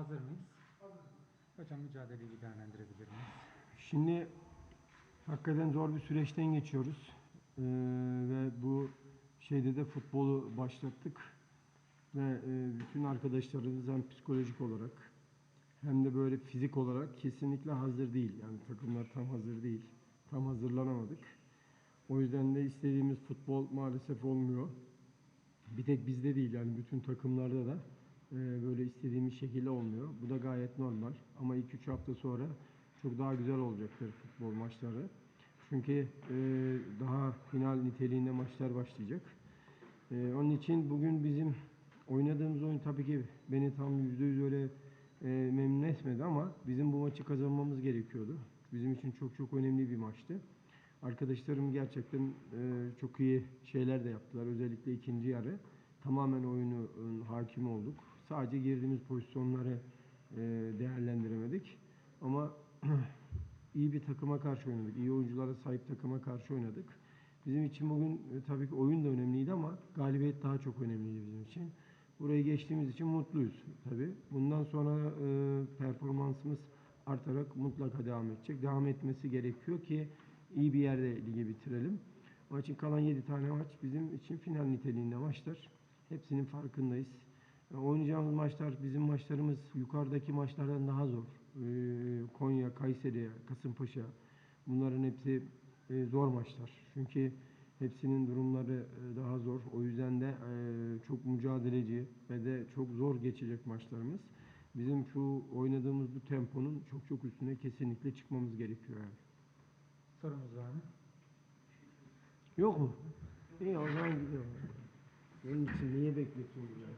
Hazır mıyız? Hocam mücadeleyi bir değerlendirebilir miyiz? Şimdi hakikaten zor bir süreçten geçiyoruz. Ee, ve bu şeyde de futbolu başlattık. Ve e, bütün arkadaşlarımız hem psikolojik olarak hem de böyle fizik olarak kesinlikle hazır değil. Yani takımlar tam hazır değil. Tam hazırlanamadık. O yüzden de istediğimiz futbol maalesef olmuyor. Bir tek bizde değil yani bütün takımlarda da istediğimiz şekilde olmuyor. Bu da gayet normal. Ama 2-3 hafta sonra çok daha güzel olacaktır futbol maçları. Çünkü e, daha final niteliğinde maçlar başlayacak. E, onun için bugün bizim oynadığımız oyun tabii ki beni tam %100 öyle e, memnun etmedi ama bizim bu maçı kazanmamız gerekiyordu. Bizim için çok çok önemli bir maçtı. Arkadaşlarım gerçekten e, çok iyi şeyler de yaptılar. Özellikle ikinci yarı tamamen oyunu e, hakim olduk. Sadece girdiğimiz pozisyonları e, değerlendiremedik. Ama iyi bir takıma karşı oynadık. İyi oyunculara sahip takıma karşı oynadık. Bizim için bugün e, tabii ki oyun da önemliydi ama galibiyet daha çok önemliydi bizim için. Burayı geçtiğimiz için mutluyuz tabii. Bundan sonra e, performansımız artarak mutlaka devam edecek. Devam etmesi gerekiyor ki iyi bir yerde ligi bitirelim. Onun için kalan 7 tane maç bizim için final niteliğinde maçlar. Hepsinin farkındayız. E, Oynayacağımız maçlar, bizim maçlarımız yukarıdaki maçlardan daha zor. E, Konya, Kayseri, Kasımpaşa bunların hepsi e, zor maçlar. Çünkü hepsinin durumları daha zor. O yüzden de çok mücadeleci ve de çok zor geçecek maçlarımız. Bizim şu oynadığımız bu temponun çok çok üstüne kesinlikle çıkmamız gerekiyor yani. Sorunuz var mı? Yok mu? İyi o zaman gidiyor. Onun için niye bekletiyorsun ya?